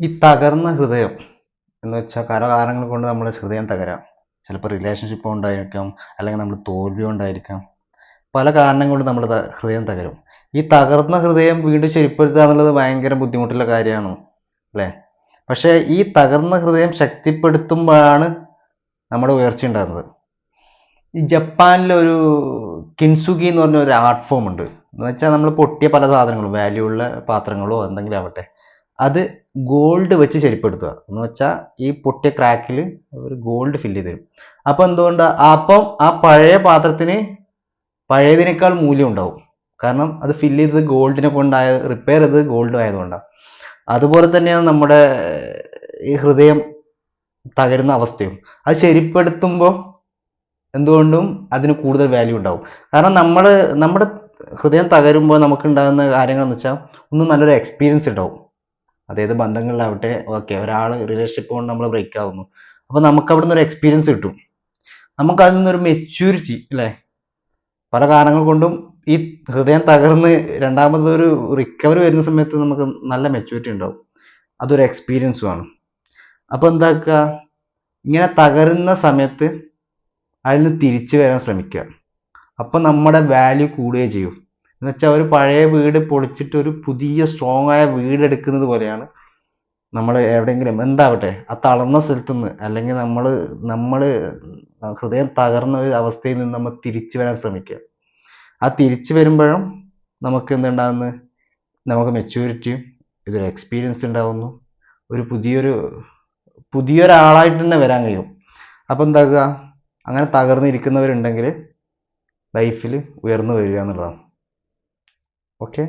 ഈ തകർന്ന ഹൃദയം എന്ന് വെച്ചാൽ പല കാരണങ്ങൾ കൊണ്ട് നമ്മുടെ ഹൃദയം തകരാം. ചിലപ്പോൾ റിലേഷൻഷിപ്പ് കൊണ്ടായിരിക്കാം അല്ലെങ്കിൽ നമ്മൾ തോൽവി കൊണ്ടായിരിക്കാം. പല കാരണം കൊണ്ട് നമ്മുടെ ഹൃദയം തകരും. ഈ തകർന്ന ഹൃദയം വീണ്ടും ശരിപ്പെടുത്തുക എന്നുള്ളത് ഭയങ്കര ബുദ്ധിമുട്ടുള്ള കാര്യമാണ് അല്ലേ? പക്ഷേ ഈ തകർന്ന ഹൃദയം ശക്തിപ്പെടുത്തുമ്പോഴാണ് നമ്മുടെ ഉയർച്ച ഉണ്ടാകുന്നത്. ഈ ജപ്പാനിലൊരു കിൻസുഗി എന്ന് പറഞ്ഞ ഒരു ആർട്ട് ഫോം ഉണ്ട്. എന്ന് വെച്ചാൽ നമ്മൾ പൊട്ടിയ പല സാധനങ്ങളും വാല്യൂ ഉള്ള പാത്രങ്ങളോ എന്തെങ്കിലും ആവട്ടെ. അത് ഗോൾഡ് വെച്ച് ശരിപ്പെടുത്തുക. എന്ന് വെച്ചാൽ ഈ പൊട്ടിയ ക്രാക്കിൽ അവർ ഗോൾഡ് ഫില്ല് ചെയ്ത് തരും. അപ്പോൾ എന്തുകൊണ്ടാണ് അപ്പം ആ പഴയ പാത്രത്തിന് പഴയതിനേക്കാൾ മൂല്യം ഉണ്ടാവും. കാരണം അത് ഫില്ല് ചെയ്തത് ഗോൾഡിനെ കൊണ്ടായ റിപ്പയർ ചെയ്തത് ഗോൾഡ് ആയതുകൊണ്ടാണ് അതുപോലെ തന്നെയാണ് നമ്മുടെ ഈ ഹൃദയം തകരുന്ന അവസ്ഥയും. അത് ശരിപ്പെടുത്തുമ്പോൾ എന്തുകൊണ്ടും അതിന് കൂടുതൽ വാല്യൂ ഉണ്ടാവും. കാരണം നമ്മൾ നമ്മുടെ ഹൃദയം തകരുമ്പോൾ നമുക്ക് ഉണ്ടാകുന്ന കാര്യങ്ങൾ എന്ന് വെച്ചാൽ ഒന്ന് നല്ലൊരു എക്സ്പീരിയൻസ് ഉണ്ടാവും. അതായത് ബന്ധങ്ങളിലാവട്ടെ ഓക്കെ ഒരാൾ റിലേഷൻഷിപ്പ് കൊണ്ട് നമ്മൾ ബ്രേക്ക് ആവുന്നു. അപ്പോൾ നമുക്ക് അവിടെ നിന്ന് ഒരു എക്സ്പീരിയൻസ് കിട്ടും. നമുക്ക് അതിൽ നിന്നൊരു മെച്യൂരിറ്റി അല്ലേ? പല കാരണങ്ങൾ കൊണ്ടും ഈ ഹൃദയം തകർന്ന് രണ്ടാമത് ഒരു റിക്കവറി വരുന്ന സമയത്ത് നമുക്ക് നല്ല മെച്യൂരിറ്റി ഉണ്ടാവും. അതൊരു എക്സ്പീരിയൻസും ആണ്. അപ്പോൾ എന്താക്കുക? ഇങ്ങനെ തകരുന്ന സമയത്ത് അതിൽ നിന്ന് തിരിച്ചു വരാൻ ശ്രമിക്കുക. അപ്പോൾ നമ്മുടെ വാല്യൂ കൂടുകയും ചെയ്യും. എന്ന് വെച്ചാൽ ഒരു പഴയ വീട് പൊളിച്ചിട്ട് ഒരു പുതിയ സ്ട്രോങ് ആയ വീട് എടുക്കുന്നത് പോലെയാണ് നമ്മൾ എവിടെയെങ്കിലും എന്താവട്ടെ ആ തളർന്ന സ്ഥലത്ത് നിന്ന് അല്ലെങ്കിൽ നമ്മൾ നമ്മൾ ഹൃദയം തകർന്ന ഒരു അവസ്ഥയിൽ നിന്ന് നമ്മൾ തിരിച്ചു വരാൻ ശ്രമിക്കുക. ആ തിരിച്ചു വരുമ്പോഴും നമുക്ക് എന്തുണ്ടാകുന്നു നമുക്ക് മെച്യൂരിറ്റിയും ഇതൊരു എക്സ്പീരിയൻസ് ഉണ്ടാകുന്നു ഒരു പുതിയൊരു പുതിയൊരാളായിട്ട് തന്നെ വരാൻ കഴിയും. അപ്പോൾ എന്താക്കുക? അങ്ങനെ തകർന്നിരിക്കുന്നവരുണ്ടെങ്കിൽ ലൈഫിൽ ഉയർന്നു വരിക എന്നുള്ളതാണ്. ഓക്കെ